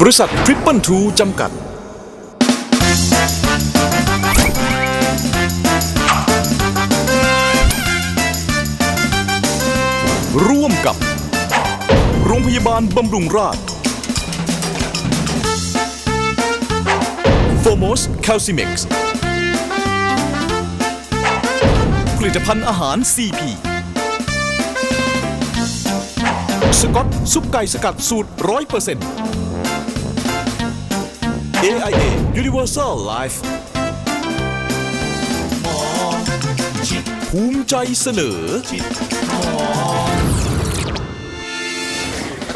บริษัททริปเปิลทูจำกัด ร่วมกับ โรงพยาบาลบำรุงราษโฟโมสแคลซิเม็กซ์ผลิตภัณฑ์อาหาร CP สกอตซุปไก่สกัดสูตร 100% AIA Universal Life ภูมิใจเสนอส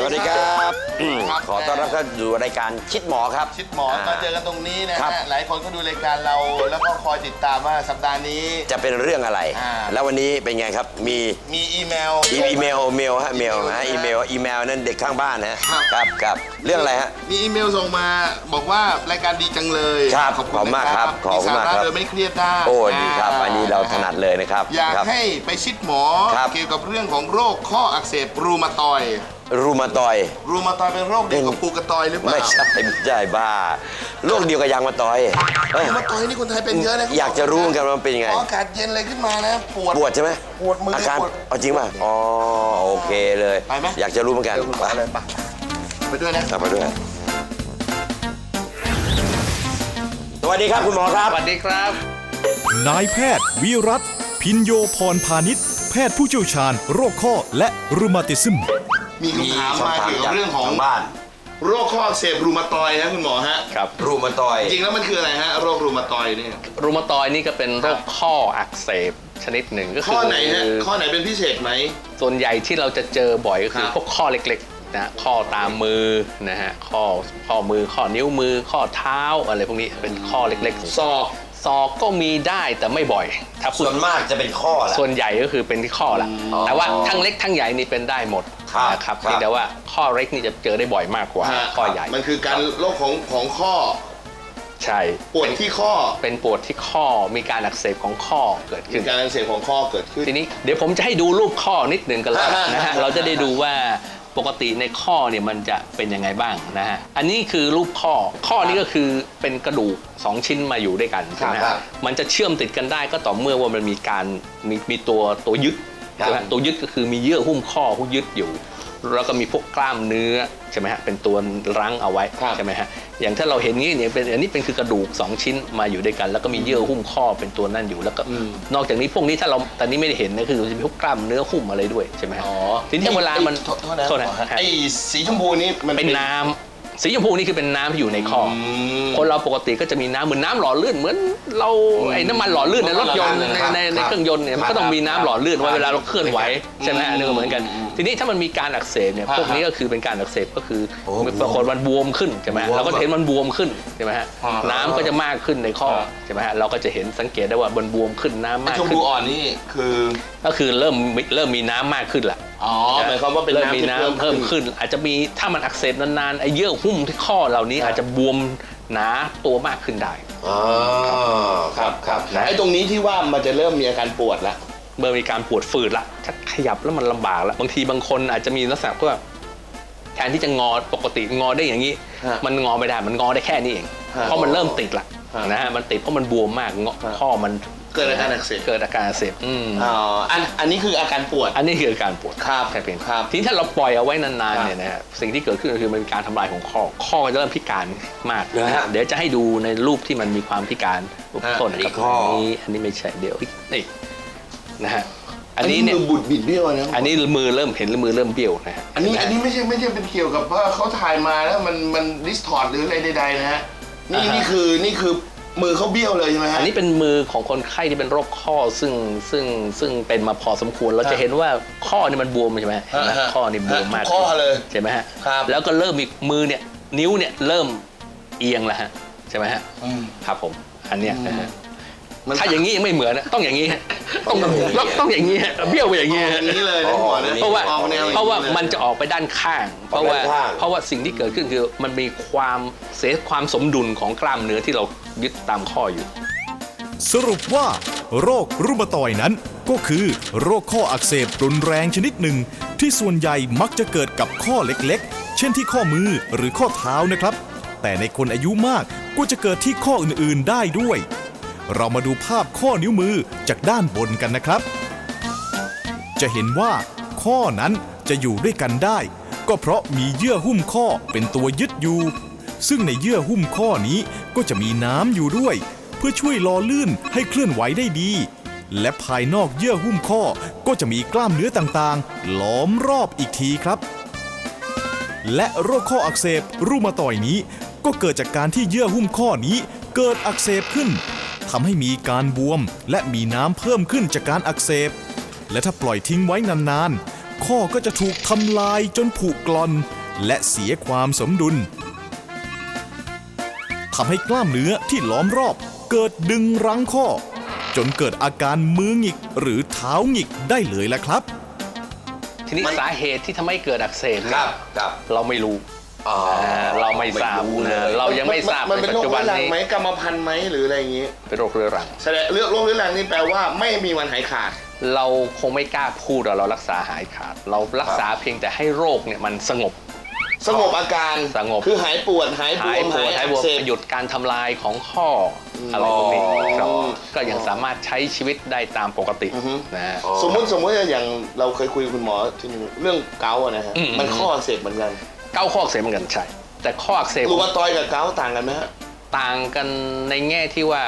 วัสดีครับอืมครับขอต้อนรับเข้าสู่รายการชิดหมอครับชิดหมอมาเจอกันตรงนี้นะครัฮะบหลายคนก็ดูรายการเรา แล้วก็คอยติดตามว่าสัปดาห์นี้ จะเป็นเรื่องอะไร อ่า แล้ววันนี้เป็นไงครับ มีมีอีเมล อีอีเมลเมลฮะเมลฮะอีเมลอีเมลนั่นเด็กข้างบ้านนะครับ ครับครับเรื่องอะไรฮะ มีอีเมลส่งมาบอกว่ารายการดีจังเลยครับขอบขอบคุณมากครับขอบคุณมากครับโดยไม่เครียดได้โอ้ดีครับ อันนี้เราถนัดเลยนะครับอยากครับ ให้ไปชิดหมอ ครับ เกี่ยวกับเรื่องของโรคข้ออักเสบรูมาตอยด์ รูมาตอยด์รูมาตอยด์เป็นโรคเดียวกับปูกระตอยหรือเปล่าไม่ใช่ไม่ใช่บ้าโรคเดียวกับยางมาตอยเอ้ยรูมาตอยด์นี่คนไทยเป็นเยอะนะอยากจะรู้เหมือนกันว่ามันเป็นยังไงพออากาศเย็นอะไรขึ้นมานะปวดปวดใช่ไหมปวดมืออาการปวดเอาจริงป่ะอ๋อโอเคเลยไปไหมอยากจะรู้เหมือนกันเดี๋ยวคุณหมอเลยไปไปด้วยนะกลับไปด้วยสวัสดีครับคุณหมอครับสวัสดีครับนายแพทย์วิรัตพินโยพรพาณิชย์แพทย์ผู้เชี่ยวชาญโรคข้อและรูมาติซึม มีคำถามมาเกี่ยวกับเรื่องของ ทางบ้านโรคข้ออักเสบรูมาตอยด์นะคุณหมอฮะ ครับรูมาตอยด์จริงแล้วมันคืออะไรฮะโรครูมาตอยด์เนี่ย รูมาตอยด์นี่ก็เป็นโรคข้ออักเสบชนิดหนึ่งก็คืข้อไหนฮะข้อไหนเป็นพิเศษไหม ส่วนใหญ่ที่เราจะเจอบ่อยก็คือครับพวกข้อเล็กๆนะข้อตามมือนะฮะข้อข้อมือข้อนิ้วมือ ข้อเท้าอะไรพวกนี้เป็นข้อเล็กๆศอก ศอกก็มีได้แต่ไม่บ่อยถ้าพูดส่วนมากจะเป็นข้อแหละ ส่วนใหญ่ก็คือเป็นที่ข้อละอ๋อแต่ว่าทั้งเล็กทั้งใหญ่นี่เป็นได้หมด ครับนะครับครับ เพียงแต่ว่าข้อเล็กนี่จะเจอได้บ่อยมากกว่าฮะข้อใหญ่มันคือการโรคของของข้อใช่ปวดที่ข้อเป็นปวดที่ข้อมีการอักเสบของข้อเกิดมีขึ้นการอักเสบของข้อเกิดขึ้น ทีนี้เดี๋ยวผมจะให้ดูรูปข้อนิดหนึ่งกันแล้วนะฮะ เราจะได้ดูว่าปกติในข้อเนี่ยมันจะเป็นยังไงบ้างนะฮะ อันนี้คือรูปข้อข้อนี้ก็คือเป็นกระดูก2ชิ้นมาอยู่ด้วยกันใช่ไหมครัฮะบมันจะเชื่อมติดกันได้ก็ต่อเมื่อว่ามันมีการมีมีตัวตัวยึดครับใช่ไหม ตัวยึดก็คือมีเยื่อหุ้มข้อหุ้มยึดอยู่ แล้วก็มีพวกกล้ามเนื้อใช่ไหมฮะเป็นตัวรั้งเอาไว้ครับใช่ไหมฮะอย่างถ้าเราเห็นนี้เนี่ยเป็นอันนี้เป็นคือกระดูก 2 ชิ้นมาอยู่ด้วยกัน แล้วก็มีเยื่อหุ้มข้อเป็นตัวนั่นอยู่แล้วก็นอกจากนี้พวกนี้ถ้าเราตอนนี้ไม่ได้เห็นนะคือจะมีพวกกล้ามเนื้อหุ้มอะไรด้วยใช่ไหมฮะอ๋อทีนี้เวลามันไอ้โทษโทษนะโทษนะหมอฮะฮะไอ้สีชมพูนี่มันเป็นน้ำ สีชมพูนี่คือเป็นน้ำที่อยู่ในข้ออมคนเราปกติก็จะมีน้ำเหมือนน้ำหล่อลื่นเหมือนเราไอ้น้ำมันหล่อลื่นในรถยนต์ครับในในในครับเครื่องยนต์เนี่ยมันก็ต้องมีน้ำหล่อลื่นไว้เวลาเราเคลื่อนไหวใช่ไหมฮะนี่ก็เหมือนกัน ทีนี้ถ้ามันมีการอักเสบเนี่ยครับพวกนี้ก็คือเป็นการอักเสบก็คือโอ้ปรากฏมันบวมขึ้นใช่ไหมฮะบวมเราก็จะเห็นมันบวมขึ้นใช่ไหมฮะอ่า น้ำก็จะมากขึ้นในข้อครับใช่ไหมฮะเราก็จะเห็นสังเกตได้ว่ามันบวมขึ้นน้ำไอ้มากชมขึ้พูนอ่อนนี่คือ ก็คือเริ่มเริ่มมีน้ำมากขึ้นละ อ๋อหมายความว่าเป็นเริ่มน้ำมีที่น้ำเพิ่มขึ้น อาจจะมีถ้ามันอักเสบนานๆไอ้เยื่อหุ้มที่ข้อเหล่านี้อาจจะบวมหนาตัวมากขึ้นได้ อ๋อครับครับนะ ไอ้ตรงนี้ที่ว่ามันจะเริ่มมีอาการปวดละเมื่อมีการปวดฝืดละถ้าขยับแล้วมันลำบากละบางทีบางคนอาจจะมีลักษณะว่าแทนที่จะงอปกติงอได้อย่างนี้ ฮะมันงอไม่ได้มันงอได้แค่นี้เอง ฮะเพราะมันเริ่มติดละฮะนะฮะมันติดเพราะมันบวมมากงอฮะ ข้อมัน เกิดอาการอักเสบเกิดอาการอักเสบอืมอ๋ออันอันนี้คืออาการปวด อันนี้คืออาการปวดครับแค่เพียงครับทีนี้ถ้าเราปล่อยเอาไว้นานครัๆบเนี่ยนะฮะสิ่งที่เกิดขึ้นก็คือมันเป็นการทำลายของข้อ ข้อก็จะเริ่มพิการมากนะฮะเดี๋ยวจะให้ดูในรูปที่มันมีความพิการรูปต้นอันนี้กับข้ออันนี้อันนี้ไม่ใช่เดี๋ยวนี่นะฮะอันนี้เนี่ยมือบุดบิดเบี้ยวนะอันนี้มือเริ่มเห็นมือเริ่มเบี้ยวนะฮะอันนี้เห็อันไหมนี้ไม่ใช่ไม่ใช่เป็นเกี่ยวกับว่าเขาถ่ายมาแล้วมันมันดิสทอร์ดหรืออะไรใดๆนะฮะนี่อ่าฮะนี่คือนี่คือ มือเขาเบี้ยวเลยใช่ไหมฮะอันนี้เป็นมือของคนไข้ที่เป็นโรคข้อซึ่งซึ่งซึ่งเป็นมาพอสมควรเราครัจะบเห็นว่าข้อนี่มันบวมใช่ไหมเห็นไหมฮะฮะข้อนี่บวมมากข้อเลยใช่ไหมฮะครับแล้วก็เริ่มมีมือเนี่ยนิ้วเนี่ยเริ่มเอียงแล้วฮะใช่ไหมฮะอืมครับผมอันเนี้ยนะฮะมันถ้าอย่างนี้ยังไม่เหมือนนะต้องอย่างนี้ฮะต้องต้องต้องอย่างนี้ฮะเบี้ยวไปอย่างนี้ออกฮะอย่างนี้เลยนะหมอนะเพราะว่าออกแนวอย่งเพราะว่าลยมันจะออกไปด้านข้าง เพราะว่าออกไปด้านข้างเพราะว่าสิ่งที่เกิดขึ้นคือมันมีความเสียความสมดุลของกล้ามเนื้อที่เรา ยึดตามข้ออยู่ สรุปว่า โรครูมาตอยนั้น ก็คือ โรคข้ออักเสบรุนแรงชนิดหนึ่ง ที่ส่วนใหญ่มักจะเกิดกับข้อเล็กๆ เช่นที่ข้อมือหรือข้อเท้านะครับ แต่ในคนอายุมากก็จะเกิดที่ข้ออื่นๆได้ด้วย เรามาดูภาพข้อนิ้วมือจากด้านบนกันนะครับ จะเห็นว่า ข้อนั้นจะอยู่ด้วยกันได้ ก็เพราะมีเยื่อหุ้มข้อเป็นตัวยึดอยู่ ซึ่งในเยื่อหุ้มข้อนี้ก็จะมีน้ำอยู่ด้วย เพื่อช่วยล่อลื่นให้เคลื่อนไหวได้ดี และภายนอกเยื่อหุ้มข้อก็จะมีกล้ามเนื้อต่างๆ ล้อมรอบอีกทีครับ และโรคข้ออักเสบรูมาตอยนี้ ก็เกิดจากการที่เยื่อหุ้มข้อนี้เกิดอักเสบขึ้นทำให้มีการบวม และมีน้ำเพิ่มขึ้นจากการอักเสบ และถ้าปล่อยทิ้งไว้นานๆ ข้อก็จะถูกทำลายจนผุกร่อน และเสียความสมดุล ทำให้กล้ามเนื้อที่ล้อมรอบ เกิดดึงรั้งข้อ จนเกิดอาการมือหงิกหรือเท้าหงิกได้เลยละครับ ทีนี้สาเหตุที่ทำให้เกิดอักเสบคเนี่รัยบครับเราไม่รู้อ๋อาเราไม่ทราบไม่รู้เลยนะเรายังไม่ทราบมันในเป็นปัจโรคจุเรื้บันอรังนี้ไหมกรรมพันธุ์ไหมหรืออะไรอย่างงี้ เป็นโรคเรื้อรังแสดงเรื่องโรคเรื้อรังนี่แปลว่าไม่มีวันหายขาดเราคงไม่กล้าพูดว่าเรารักษาหายขาด เรารักษาเพียงแต่ให้โรคเนี่ยมันสงบ สงบอาการสงบ คือหายปวดหายบหายวมปวดหายบวมอักเสบหยุดการทำลายของข้ออะไรพวกนี้ครับก็ยังสามารถใช้ชีวิตได้ตามปกติอือฮึ นะฮะ สมมติสมมติอย่างเราเคยคุยกับคุณหมอทีนึงเรื่องเกาต์อะนะฮะอืม มันข้ออักเสบเหมือนกันเก้าข้ออักเสบเหมือนกันใช่แต่ข้ออักเสบรูมาตอยด์กับเกาต์ต่างกันไหมฮะ ต่างกันในแง่ที่ว่า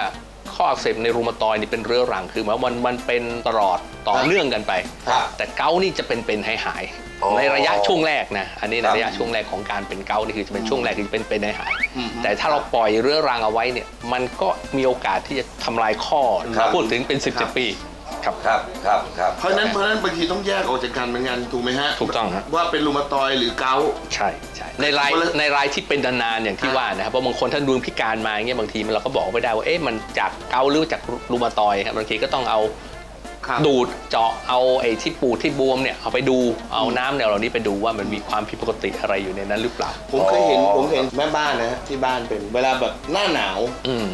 ข้ออักเสบในรูมาตอยด์นี่เป็นเรื้อรังคือหมายว่ามันมันเป็นตลอดต่อเนื่องกันไป ครับ แต่เกาต์นี่จะเป็นเป็นหายหายๆอ๋อ ในระยะช่วงแรกนะอันนี้ในครับระยะช่วงแรกของการเป็นเกาต์นี่คือจะเป็นช่วงแรกที่เป็นเป็นหายหายอืมแต่ถ้าเราปล่อยเรื้อรังเอาไว้เนี่ยมันก็มีโอกาสที่จะทำลายข้อครับ พูดถึงเป็น 10บปีครับ ครับครับครับเพราะฉะนั้นเพราะฉะนั้นบางทีต้องแยกออกจากกันเหมือนกันถูกไหมฮะถูกต้องฮะ ว่าเป็นรูมาตอยด์หรือเกาต์ ใช่ใช่ในรายคนละในรายที่เป็นนานๆอย่างที่ครับว่านะครับเพราะบางคนท่านดวงพิการมาอย่างเงี้ยบางทีมันเราก็บอกไม่ได้ว่าเอ๊ะมันจากเกาต์หรือจากรูมาตอยด์ครับบางทีก็ต้องเอา ครับดูดเจาะเอาไอ้ที่ปูดที่บวมเนี่ยเอาไปดูเอาน้ำเนี่ยเหล่านี้ไปดูว่ามันมีความผิดปกติอะไรอยู่ในนั้นหรือเปล่า ผมเคยเห็น อ๋อ ผมเห็นแม่บ้านนะฮะที่บ้านเป็น เวลาแบบหน้าหนาวอืม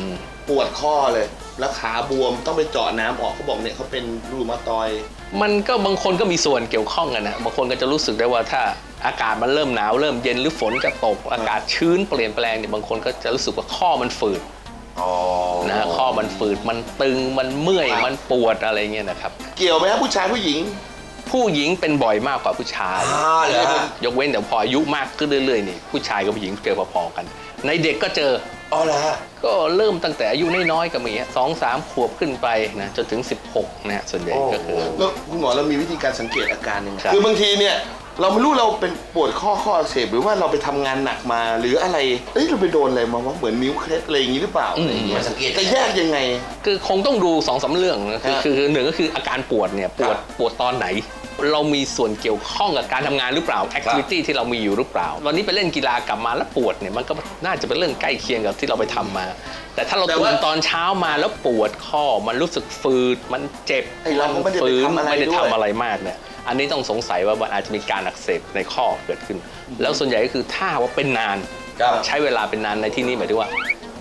ปวดข้อเลย แล้วขาบวมต้องไปเจาะน้ำออกเขาบอกเนี่ยเขาเป็นรูมาตอยด์ มันก็บางคนก็มีส่วนเกี่ยวข้องกันนะบางคนก็จะรู้สึกได้ว่าถ้าอากาศมันเริ่มหนาวเริ่มเย็นหรือฝนจะตกอากาศชื้นเปลี่ยนแปลงเนี่ยบางคนก็จะรู้สึกว่าข้อมันฝืดอ๋อ นะฮะข้อมันฝืดมันตึงมันเมื่อยครับมันปวดอะไรเงี้ยนะครับ เกี่ยวไหมครับผู้ชายผู้หญิง ผู้หญิงเป็นบ่อยมากกว่าผู้ชายอ่าเหรอฮะยกเว้นแต่พออายุมากขึ้นเรื่อยๆนี่ผู้ชายกับผู้หญิงเจอพอๆกัน ในเด็กก็เจออ๋อเหรอฮะก็เริ่มตั้งแต่อายุน้อยๆก็มีสองสามขวบขึ้นไปนะจนถึง 16นะฮะส่วนใหญ่ก็คือแล้วคุณหมอเรามีวิธีการสังเกตอาการยังไงครับคือบางทีเนี่ย เราไม่รู้เราเป็นปวดข้อข้ออักเสบหรือว่าเราไปทำงานหนักมา หรืออะไรเอ้ยเราไปโดนอะไรมาว่าเหมือนนิ้วเคล็ดอะไรอย่างนี้หรือเปล่าอะไรอย่างเงี้ยสังเกต จะแยกยังไง คือคงต้องดูสองสามเรื่องนะคือฮะคือคือหนึ่งก็คืออาการปวดเนี่ยปวดครับปวดตอนไหน เรามีส่วนเกี่ยวข้องกับการทำงานหรือเปล่าแอคทิวิตี้ที่เรามีอยู่หรือเปล่า วันนี้ไปเล่นกีฬากลับมาแล้วปวดเนี่ยมันก็น่าจะเป็นเรื่องใกล้เคียงกับที่เราไปทำมา แต่ถ้าเราแต่ตื่ว่านตอนเช้ามาแล้วปวดข้อมันรู้สึกฝืดมันเจ็บไอ้เราก็ไม่ได้ไปฝืนทำอะไรไม่ได้ด้วย ทำอะไรมากเนี่ย อันนี้ต้องสงสัยว่ามันอาจจะมีการอักเสบในข้อเกิดขึ้น แล้วส่วนใหญ่ก็คือถ้าว่าเป็นนานครับ ใช้เวลาเป็นนานในที่นี้หมายถึงว่า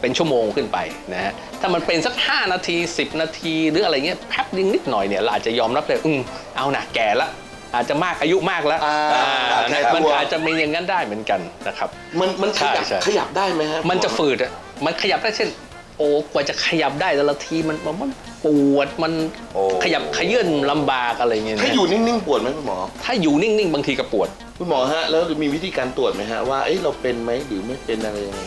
เป็นชั่วโมงขึ้นไปนะฮะถ้ามันเป็นสัก 5 นาที 10 นาทีหรืออะไรเงี้ยแป๊บนึงนิดหน่อยเนี่ยเราอาจจะยอมรับเลยอืมเอานะแก่ละอาจจะมากอายุมากแล้วอ่าอ่าแก่นะมันตัวอาจจะมีอย่างนั้นได้เหมือนกันนะครับ มันมันขยับใช่ใช่ ขยับได้ไหมฮะ มันจะฝืดอะมันขยับได้เช่น โอ้กว่าจะขยับได้แต่ละทีมันมันปวดมันโอ้ ขยับขยื่นลำบากอะไรเงี้ยนะถ้าอยู่นิ่งๆปวดไหมคุณหมอ ถ้าอยู่นิ่ง ๆ บางทีก็ปวด คุณหมอฮะ แล้วมีวิธีการตรวจไหมฮะ ว่าเอ้ยเราเป็นไหมหรือไม่เป็นอะไรยังไง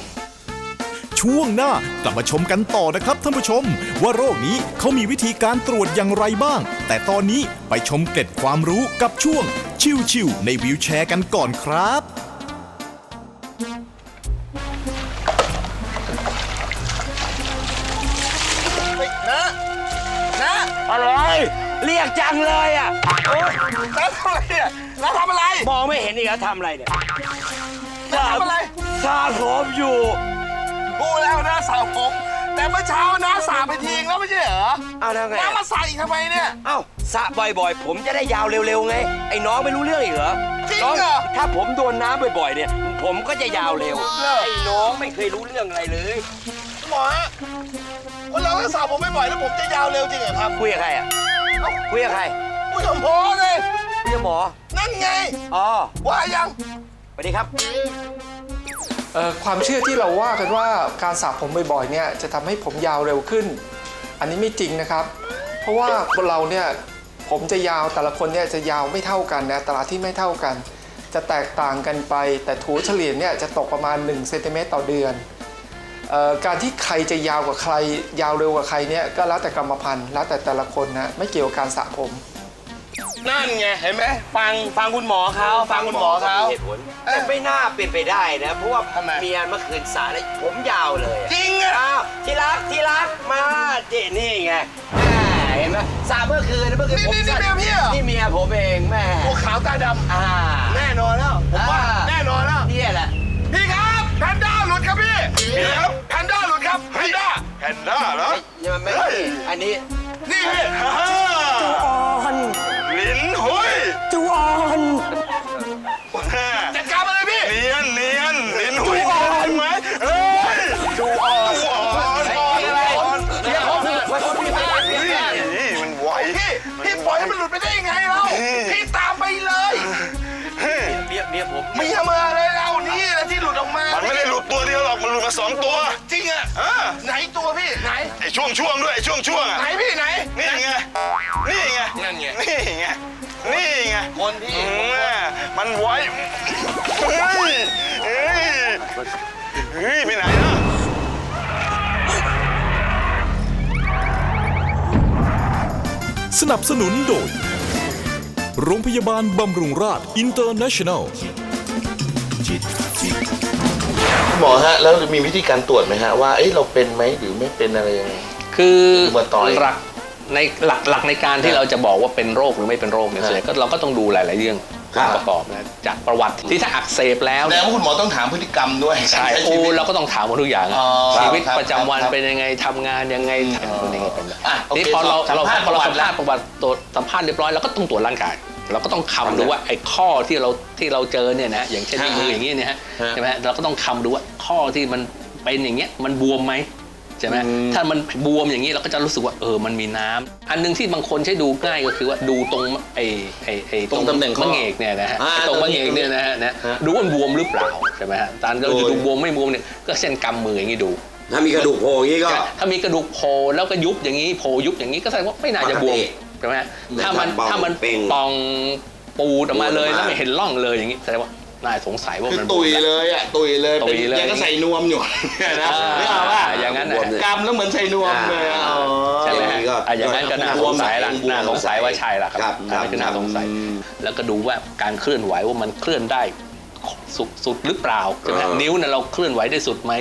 ช่วงหน้ากลับมาชมกันต่อนะครับท่านผู้ชม ว่าโรคนี้เขามีวิธีการตรวจอย่างไรบ้าง แต่ตอนนี้ไปชมเกร็ดความรู้กับช่วงชิวๆในวิวแชร์กันก่อนครับ เรียกจังเลยอะแล้วทำอะไรเนี่ยแล้วทำอะไร มองไม่เห็นอีกแล้วทำอะไรเนี่ยแล้วทำอะไร สาผมอยู่ กูแล้วนะสาวผม แต่เมื่อเช้านะสาไปทิ้งแล้วไม่ใช่เหรอเอาแล้วไงแล้วมาใส่อีกทำไมเนี่ย เอ้าสระบ่อยๆ ผมจะได้ยาวเร็วๆไง ไอ้น้องไม่รู้เรื่องอีกเหรอจริงน้องเหรอถ้าผมโดนน้ำบ่อยๆ เนี่ย ผมก็จะยาวเร็วเหรอไอ้น้องไม่เคยรู้เรื่องอะไรเลย หมอฮะคนเราถ้าสาวผมไม่บ่อยแล้วผมจะยาวเร็วจริงเหรอครับ คุยกับใครอะ คุยกับใครผู้ชมโพเลยคุยกับหมอ นั่นไง อ๋อว่ายังสวัสดีครับ เอ่อความเชื่อที่เราว่ากันว่าการสระผมบ่อยๆเนี่ยจะทำให้ผมยาวเร็วขึ้น อันนี้ไม่จริงนะครับ เพราะว่าเราเนี่ยผมจะยาวแต่ละคนเนี่ยจะยาวไม่เท่ากันนะตลาดที่ไม่เท่ากัน จะแตกต่างกันไป แต่ถัวเฉลี่ยเนี่ยจะตกประมาณ1เซนติเมตรต่อเดือนเอ่อ การที่ใครจะยาวกว่าใคร ยาวเร็วกว่าใครเนี่ยก็แล้วแต่กรรมพันธุ์แล้วแต่แต่ละคนนะไม่เกี่ยวกับการสระผม นั่นไงเห็นไหมฟังฟังคุณหมอเขาฟังคุณหมอเขาเหตุผลแต่ไม่น่าเป็นไปได้นะ เพราะว่าทำไมเมียเมื่อคืนสาแล้วผมยาวเลยอะจริงอะอ้าวที่รักที่รักมาเจนี่ไงแม่เห็นไหมสาเมื่อคืนเมื่อคืนนี่ผมนี่นี่สั้เมียพี่เหรอนี่เมียผมเองแม่ตัวขาวตาดอ่าำแน่นอนแล้วผมว่า พี่พี่ครับแพนด้าหลุดครับแพนด้าแพนด้าเหรอยังไม่เฮ้ยอันนี้ นี่พี่จูออนลิ้นหุยจูออนจัดการมาเลยพี่เนียนเนียนลิ้นหุยจูออนไหมเฮ้ย อกมันหลุดมาสองตัว จริงอะไหนตัวพี่ไหน ไอ้ช่วงช่วงๆด้วยไอ้ช่วงช่วงๆอะไหนพี่ไหน นี่ไง นี่ไง นั่นไง นี่ไง นี่ไงคนที่อืมมันไวเฮ้ยเฮ้ยเฮ้ยไปไหนนะสนับสนุนโดย โรงพยาบาลบำรุงราษอินเตอร์เนชั่นแนล หมอฮะแล้วมีวิธีการตรวจไหมฮะว่าเอ้ยเราเป็นไหมหรือไม่เป็นอะไรยังไง คือมาต่อย หลักในหลักหลักในการที่ครับเราจะบอกว่าเป็นโรคหรือไม่เป็นโรคเนี่ยครับส่วนใหญ่ก็เราก็ต้องดูหลาย ๆ เรื่องครับ ประกอบนะจากประวัติที่ถ้าอักเสบแล้ว แสดงว่าคุณหมอต้องถามพฤติกรรมด้วยใช่การโอ้ชีวิต เราก็ต้องถามหมดทุกอย่างอะอ๋อชีวิตครับประจำวันครับเป็นยังไงทำงานยังไงทำเป็นยังไงเป็นยังไงอะโอเคนี่พอเราสัมเราภาษณ์พอเราประวัสัติมภาษณ์ประวัติตัวสัมภาษณ์เรียบร้อยเราก็ต้องตรวจร่างกาย เราก็ต้องคำดูว่าไอ้ข้อที่เราที่เราเจอเนี่ยนะอย่างเช่นฮะนิ้วมืออย่างนี้เนี่ยฮะฮะใช่ไหมฮะเราก็ต้องคำดูว่าข้อที่มันเป็นอย่างเงี้ยมันบวมไหมใช่ไหมอืมถ้ามันบวมอย่างนี้เราก็จะรู้สึกว่าเออมันมีน้ำอันหนึงที่บางคนใช้ดูง่ายก็คือว่าดูตรงไอ้ไอ้ไอ้ตรงตำแหน่งข้อมะเงกเนี่ยนะฮะอ่าไอ้ตรงตรงมะนี้เงกเนี่ยนะฮะนะฮะดูว่ามันบวมหรือเปล่าใช่ไหมฮะตอนเราจะโอ้ยดูบวมไม่บวมเนี่ยก็เส้นกำมืออย่างนี้ดูถ้ามีกระดูกโผล่อย่างนี้ก็ ถ้ามีกระดูกโผล่แล้วก็ยุบอย่างนี้โผล่ยุบอย่างนี้ก็แสดงว่าไม่น่าจะบวมปกติ ใช่ไหมฮะไม่ถ้ามันเบาถ้ามันเป่ง ปองปูดออกมาเลยปูดออกมาแล้วไม่เห็นร่องเลยอย่างนี้แสดงว่าน่าสงสัยว่าคือมันบตุวมยแล้วเลยอะตุยเลยตุยเลยป็นงก็ใส่นวมอยู่เนี่ยนะอ่าไม่เอาว่าอย่างนั้นนะกำแล้วเหมือนใส่นวมเลยอะอ๋อ ใช่ไหมอย่างนี้ก็อะอย่างนั้นก็น่าสงสัยละบวมน่าสงสัยว่าใช่ละคครัรับบอันนั้นคือน่าสงสัย อืมแล้วก็ดูว่าการเคลื่อนไหวว่ามันเคลื่อนได้สุดสุดหรือเปล่าใช่ไหมเออ นิ้วเนี่ยเราเคลื่อนไหวได้สุดไหม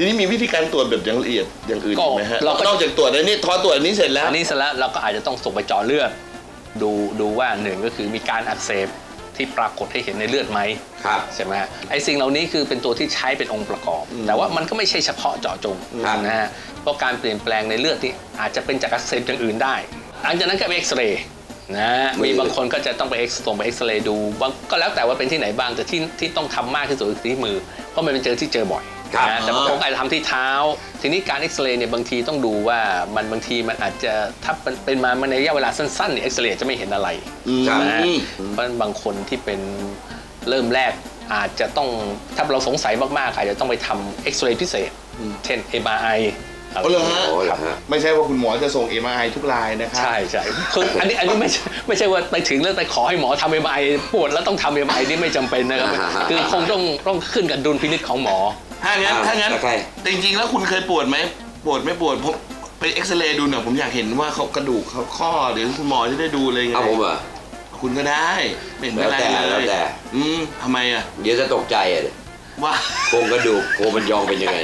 ทีนี้มีวิธีการตรวจแบบอย่างละเอียดอย่างอื่นก็อีกไหมฮะเราก็ นอกจากตรวจอันนี้ทอตรวจอันนี้เสร็จแล้ว อันนี้เสร็จแล้วเราก็อาจจะต้องส่งไปเจาะเลือด ดูดูว่าหนึ่งก็คือมีการอักเสบที่ปรากฏให้เห็นในเลือดไหมครับ ใช่ไหมฮะไอ้สิ่งเหล่านี้คือเป็นตัวที่ใช้เป็นองค์ประกอบ แต่ว่ามันก็ไม่ใช่เฉพาะเจาะจงครับ นะฮะเพราะการเปลี่ยนแปลงในเลือดนี่อาจจะเป็นจากอักเสบอย่างอื่นได้หลังจากนั้นก็ไปเอ็กซเรย์นะฮะมีบางคนก็จะต้องไปเอ็กซ์ส่งไปเอ็กซเรย์ดูบางก็แล้วแต่ว่าเป็นที่ไหนบ้างแต่ที่ที่ต้องทำมากที่สุดคือที่มือ เพราะมันเป็นเจอที่เจอบ่อย ครับนะแต่บางคนก็อาจจะทำที่เท้า ทีนี้การเอ็กซเรย์เนี่ยบางทีต้องดูว่ามันบางทีมันอาจจะถ้าเป็นเป็นมาในระยะเวลาสั้นๆเนี่ยเอ็กซเรย์จะไม่เห็นอะไรครับ นะฮะอืมเพราะฉะนั้นบางคนที่เป็นเริ่มแรกอาจจะต้องถ้าเราสงสัยมากๆอาจจะต้องไปทำเอ็กซเรย์พิเศษ เช่น MRI เอาเลยฮะ โอ้เหรอฮะ ไม่ใช่ว่าคุณหมอจะส่ง MRI ทุกรายนะครับใช่ใช่คืออันนี้อันนี้ไม่ใช่ไม่ใช่ว่าไปถึงแล้วไปขอให้หมอทำ MRI ปวดแล้วต้องทำ MRI นี่ไม่จำเป็นนะครับ อ่าฮะ คือคงต้องต้องขึ้นกับดุลพินิจของหมอ ถ้างั้นอ้าวถ้างั้นแล้วใคร จริงๆ แล้วคุณเคยปวดไหม ปวดไม่ปวดผมไปเอ็กซเรย์ดูหน่อยผมอยากเห็นว่าเขากระดูกเขาข้อหรือคุณหมอจะได้ดูเลยไงเอาผมเหรอคุณก็ได้ไม่เห็นเป็นไรแล้วแต่เลแล้วย แต่อืมทำไมอะ เดี๋ยวจะตกใจอะว่า โครงกระดูกโครงมันยองเป็นยังไง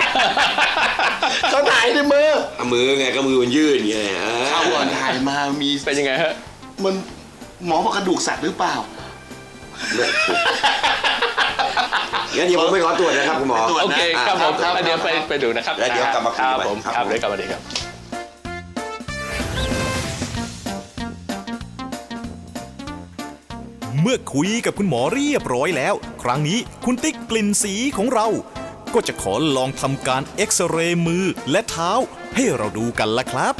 เขาถ่ายในมือเอามือไงก็มือมันยืดไงอ่าเขาก่อนถ่ายมามีเป็นยังไงฮะมันหมอบอกกระดูกสัตว์หรือเปล่า งั้นเดี๋ยวผมไปขอตรวจนะครับคุณหมอไปตรวจโอเคครับผมครับแล้วเดี๋ยวไปไปดูนะครับแล้วเดี๋ยวกลับมาคุยครับใหม่ผมครับครับเดี๋ยวกลับมาดีครับเมื่อคุยกับคุณหมอเรียบร้อยแล้ว ครั้งนี้คุณติ๊กกลิ่นสีของเรา ก็จะขอลองทำการเอ็กซเรย์มือและเท้าให้เราดูกันละครับ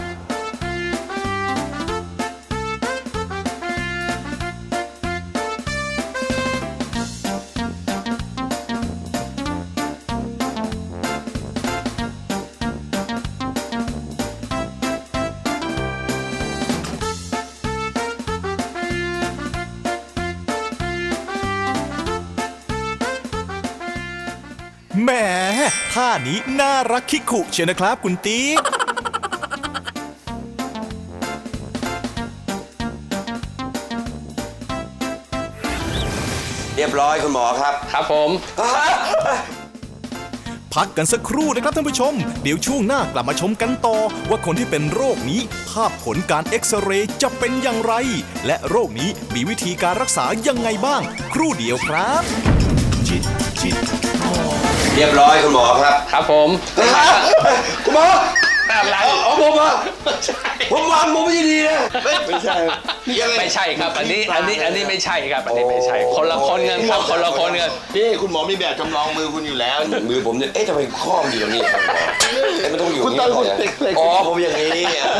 ท่านี้น่ารักคิกขุเชียวนะครับคุณติ๊กเรียบร้อยคุณหมอครับ ครับผม พักกันสักครู่นะครับท่านผู้ชม เดี๋ยวช่วงหน้ากลับมาชมกันต่อ ว่าคนที่เป็นโรคนี้ ภาพผลการเอ็กซเรย์จะเป็นอย่างไร และโรคนี้มีวิธีการรักษายังไงบ้าง ครู่เดียวครับ จิตจิต เรียบร้อยคุณหมอครับครับผมคุณหมออะไรเอาผมอะผมวางมุมไม่ดีนะไม่ใช่ไม่ใช่ครับ อันนี้อันนี้อันนี้ไม่ใช่ครับ อันนี้ไม่ใช่ คนละคนกันครับคนละคนกันนี่คุณหมอมีแบบจำลองมือคุณอยู่แล้ว มือผมเนี่ยเอ๊ะทำไมข้อมนอยู่ตรงนี้ครับหมอเอ๊ะมันต้องอยู่คุณตอนคุณย่างเด็นี้กเลยอ๋อผมอย่างนี้อ่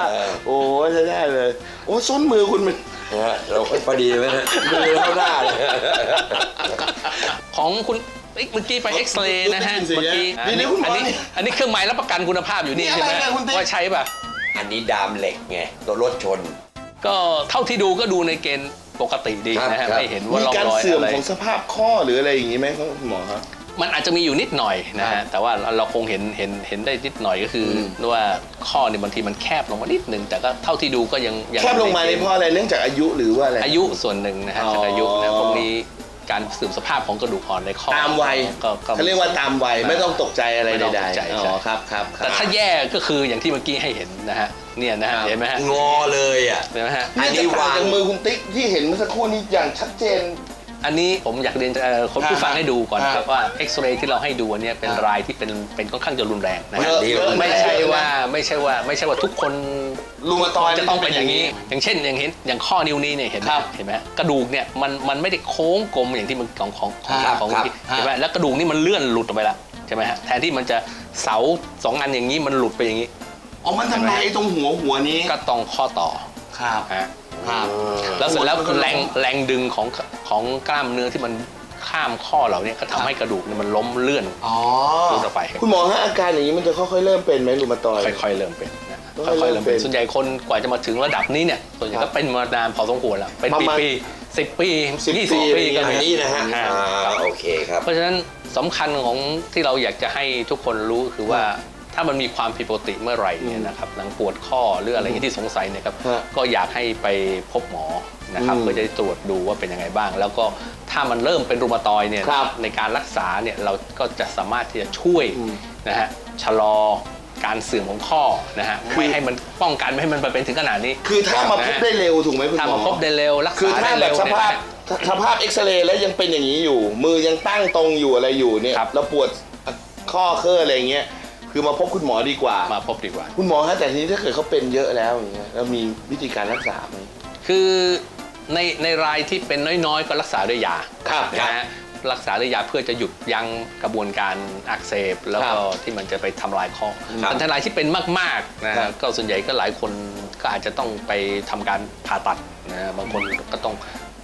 าโอ้ใช่ได้เลย โอ้ส้นมือคุณมันนะฮะเราพอดีไหมฮะมือเท่าหน้าเลย ของคุณเอ้ยเมื่อกี้ไปเอ็กซเรย์นะฮะดูเมื่อสิกี้ฮะอันนี่นี้คุณหมออันนี้อันนี้เครื่องหมายรับประกันคุณภาพอยู่นี่นี่ใช่ไหมอะไรเนี่ยคุณติ๊ก ว่าใช่ป่ะ อันนี้ดามเหล็กไงตัวรถชน ก็เท่าที่ดูก็ดูในเกณฑ์ปกติดีนะครัฮะบไม่เห็นว่ามีร่องการรอยเสื่อมอะไร ของสภาพข้อหรืออะไรอย่างนี้ไหมครับคุณหมอครับ มันอาจจะมีอยู่นิดหน่อยนะครัฮะบแต่ว่าเราคงเห็นเห็นเห็นได้นิดหน่อยก็คืออว่าข้อเนี่ยบางทีมันแคบลงมานิดนึงแต่ก็เท่าที่ดูก็ยังยังแคบลงมาในเพราะอะไรเนื่องจากอายุหรือว่าอะไร อายุส่วนหนึ่งนะฮะอ๋อจากอายุนะพวกนี้ การเสื่อมสภาพของกระดูกอ่อนในข้อตามวัยก็ก็ เขาเรียกว่าตามวัยไม่ต้องตกใจอะไรไม่ต้องใดตกใจๆอ๋ใช่ อครับครับครัแต่บถ้าแย่ก็คืออย่างที่เมื่อกี้ให้เห็นนะฮะเนี่ยนะฮะครับเห็นไหมฮะงอเลยอะ เห็นไหมฮะ อันนี้จะต่วาง จากมือคุณติ๊กที่เห็นเมื่อสักครู่นี้อย่างชัดเจน อันนี้ผมอยากเรียนเอ่อคนผู้ฟังให้ดูก่อนครับครับว่าเอ็กซเรย์ที่เราให้ดูอันเนี้ยเป็นครับรายที่เป็นเป็นค่อนข้างจะรุนแรงนะฮะเยอะเยอะ ไม่ใช่ว่าไม่ใช่ว่าไม่ใช่ว่าทุกคนรูมาตอยด์จะต้องเป็นอย่างนี้ อย่างเช่นอย่างเห็นอย่างข้อนิ้วนี้เนี่ยเห็นไหมครับเห็นไหมกระดูกเนี่ยมันมันไม่ได้โค้งกลมอย่างที่มันของของของครับของครับเห็นไหมแล้วกระดูกนี่มันเลื่อนหลุดออกไปแล้วใช่ไหมฮะแทนที่มันจะเสาสองอันอย่างนี้มันหลุดไปอย่างนี้ อ๋อมันทำลายไอ้ตรงหัวหัวนี้ก็ต้องข้อต่อครับ ฮะ ครับ แล้วเสร็จแล้วมันก็แรงแรงดึงของของกล้ามเนื้อที่มันข้ามข้อเราเนี่ยก็ทำให้กระดูกเนี่ยมันล้มเลื่อน อ๋อพูดต่อไป คุณหมอฮะอาการอย่างนี้มันจะค่อยๆเริ่มเป็นไหมรูมาตอยด์ค่อยๆเริ่มเป็นนะค่ค่อยๆอยๆเริ่มเป็นเริ่มเป็น ส่วนใหญ่คนกว่าจะมาถึงระดับนี้เนี่ยส่วนใหญ่ครัก็บเป็นมานานพอสมควรแล้วเป็นประปีมาณ ปีสิบปีสิบยี่สิบปีปีก็อันมี นี้นะฮะอ่าอ่าโอเคครับ เพราะฉะนั้นสำคัญของที่เราอยากจะให้ทุกคนรู้คือว่า ถ้ามันมีความผิดปกติเมื่อไหร่เนี่ยนะครับหลังปวดข้อหรืออะไรอย่างที่สงสัยเนี่ยครับฮะก็อยากให้ไปพบหมอนะครับอืมเพื่อจะได้ตรวจดูว่าเป็นยังไงบ้าง แล้วก็ถ้ามันเริ่มเป็นรูมาตอยด์เนี่ยครับในการรักษาเนี่ยเราก็จะสามารถที่จะช่วยอืมนะฮะชะลอการเสื่อมของข้อนะฮะไม่ให้มันป้องกันไม่ให้มันไปเป็นถึงขนาดนี้ คือถ้ามาพบได้เร็วถูกไหมคุณหมอถ้ามาพบได้เร็วรักคือษาถ้าได้แบเร็บวสเนี่ยภาพนะฮะสภาพเอ็กซเรย์แล้วยังเป็นอย่างนี้อยู่ มือยังตั้งตรงอยู่อะไรอยู่เนี่ยครับแล้วปวดข้อเครื่ออะไรอย่างเงี้ย คือมาพบคุณหมอดีกว่า มาพบดีกว่า คุณหมอฮะแต่ทีนี้ถ้าเกิดเขาเป็นเยอะแล้วอย่างเงี้ยแล้วมีวิธีการรักษาไหม คือในในรายที่เป็นน้อยๆ ก็รักษาด้วยยาครับนะฮะรักษาด้วยยาเพื่อจะหยุดยั้งกระบวนการอักเสบ แล้วก็ที่มันจะไปทำลายข้อครับแต่ถ้ารายที่เป็นมากๆนะครัฮะบก็ส่วนใหญ่ก็หลายคนก็อาจจะต้องไปทำการผ่าตัดนะฮะบางคนก็ต้อง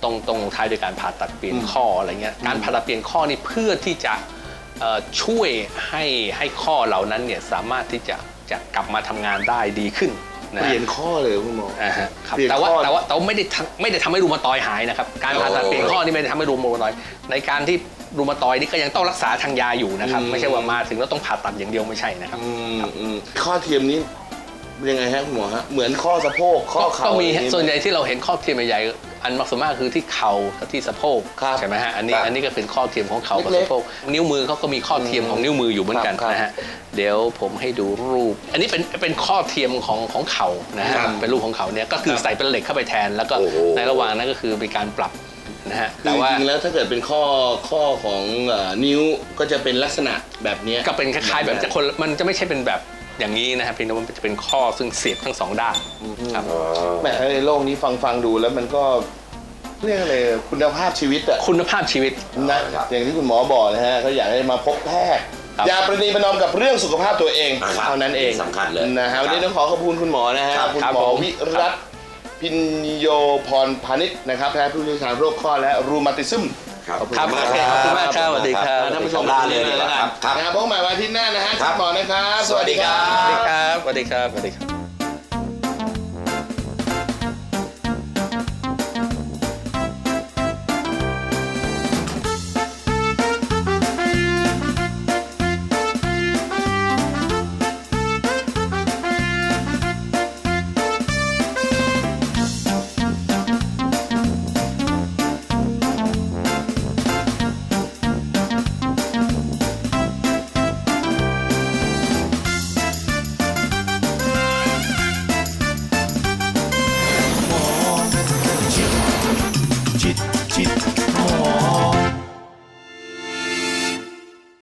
ต้องต้องท้ายด้วยการผ่าตัดเปลี่ยนข้ออะไรเงี้ยการผ่าตัดเปลี่ยนข้อนี่เพื่อที่จะเอ่อ ช่วยให้ให้ข้อเหล่านั้นเนี่ยสามารถที่จะจะกลับมาทำงานได้ดีขึ้นนะเปฮะลี่ยนข้อเลยคุณหมออ่าฮะครับเปลี่ยนแต่ว่าข้อแต่ว่าแต่ว่าไม่ได้ทำไม่ได้ทำให้รูมาตอยด์หายนะครับ การผ่าตัดโอ้เปลี่ยนข้อนี่ไม่ได้ทำให้รูมาตอยด์ในการที่รูมาตอยด์นี่ก็ยังต้องรักษาทางยาอยู่นะครับอืมไม่ใช่ว่ามาถึงแล้วต้องผ่าตัดอย่างเดียวไม่ใช่นะครับอืมอืมข้อเทียมนี้ยังไงฮะคุณหมอฮะเหมือนข้อสะโพกข้อก็เข่าก็มีอะไรฮะอย่างงี้ส่วนใหญ่ที่เราเห็นข้อเทียมใหญ่ๆ อันมากส่วนมากคือที่เข่ากับที่สะโพกครับใช่ไหมฮะอันนี้ครับอันนี้ก็เป็นข้อเทียมของเข่ากับเล็กๆสะโพกนิ้วมือเขาก็มีข้อเทียมของนิ้วมืออยู่เหมือนกันครับนะฮะเดี๋ยวผมให้ดูรูป อันนี้เป็นเป็นข้อเทียมของของเข่านะฮะครับเป็นรูปของเขาเนี่ยก็คือใส่เป็นเหล็กเข้าไปแทน แล้วก็โอ้โหในระหว่างนั้นก็คือมีการปรับนะฮะคือแต่ว่าจริงๆแล้วถ้าเกิดเป็นข้อข้อของเอ่อนิ้วก็จะเป็นลักษณะแบบเนี้ยก็เป็นคล้ายๆแบบจะคนมันจะไม่ใช่เป็นแบบ อย่างนี้นะครับเพียงแต่ว่ามันจะเป็นข้อซึ่งเสียบทั้งสองด้านครับ แหมในโลกนี้ฟังฟังดูแล้วมันก็เรียกอะไรคุณภาพชีวิตอะคุณภาพชีวิต นะครับอย่างที่คุณหมอบอกนะฮะเขาอยากให้มาพบแพทย์ครับ อย่าประนีประนอมกับเรื่องสุขภาพตัวเองครับเท่านั้นเองสำคัญเลยนะฮะวันนี้ครับต้องขอขอบคุณคุณหมอนะฮะครับ คุณครับหมอผมวิรัตน์พินโยพรพาณิชย์นะครับแพทย์ผู้เชี่ยวชาญโรคข้อและรูมาติซึม ครับขอบคุณครับมากโอเคขอบคุณมากครับสวัสดีครับท่านผู้ชมลาเลยดีกว่าครับครับนะครับพบกันใหม่วันอาทิตย์หน้านะฮะครับคุณหมอนะครับ สวัสดีครับ สวัสดีครับ สวัสดีครับสวัสดีครับ